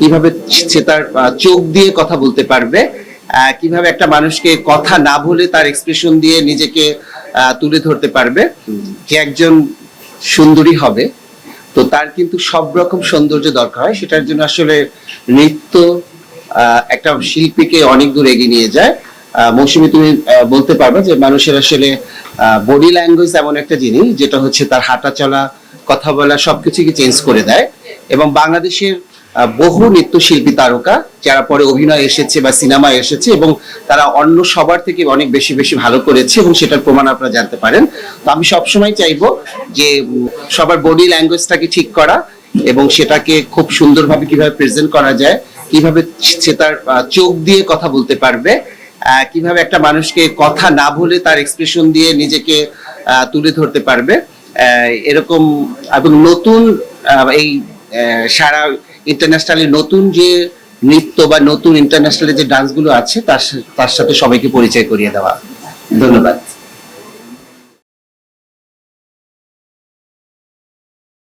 কীভাবে সে তার চোখ দিয়ে কথা বলতে পারবে কীভাবে একটা মানুষকে কথা না বলে তার এক্সপ্রেশন দিয়ে নিজেকে তুলে ধরতে পারবে যে একজন সুন্দরী হবে, তো তার কিন্তু সব রকম সৌন্দর্য দরকার হয়। সেটার জন্য আসলে নৃত্য একটা শিল্পীকে অনেক দূর এগিয়ে নিয়ে যায়। মৌসুমি, তুমি বলতে পারবে যে মানুষের আসলে বডি ল্যাঙ্গুয়েজ এমন একটা জিনিস, যেটা হচ্ছে তার হাঁটা চলা, কথা বলা সবকিছুকে চেঞ্জ করে দেয়। এবং বাংলাদেশের বহু নৃত্যশিল্পী তারকা, যারা পরে অভিনয় এসেছে বা সিনেমা এসেছে এবং তারা অন্য সবার থেকে অনেক বেশি বেশি ভালো করেছে এবং সেটার প্রমাণ আপনারা জানতে পারেন। তো আমি সবসময় চাইব যে সবার বডি ল্যাঙ্গুয়েজটাকে ঠিক করা এবং সেটাকে খুব সুন্দরভাবে কীভাবে প্রেজেন্ট করা যায়, কীভাবে সে তার চোখ দিয়ে কথা বলতে পারবে কীভাবে একটা মানুষকে কথা না বলে তার এক্সপ্রেশন দিয়ে নিজেকে তুলে ধরতে পারবে। এরকম এবং নতুন এই সারা ইন্টারন্যাশনালি নতুন যে নৃত্য বা নতুন ইন্টারন্যাশনালি যে ডান্সগুলো আছে, তার তার সাথে সবাইকে পরিচয় করিয়ে দেওয়া। ধন্যবাদ।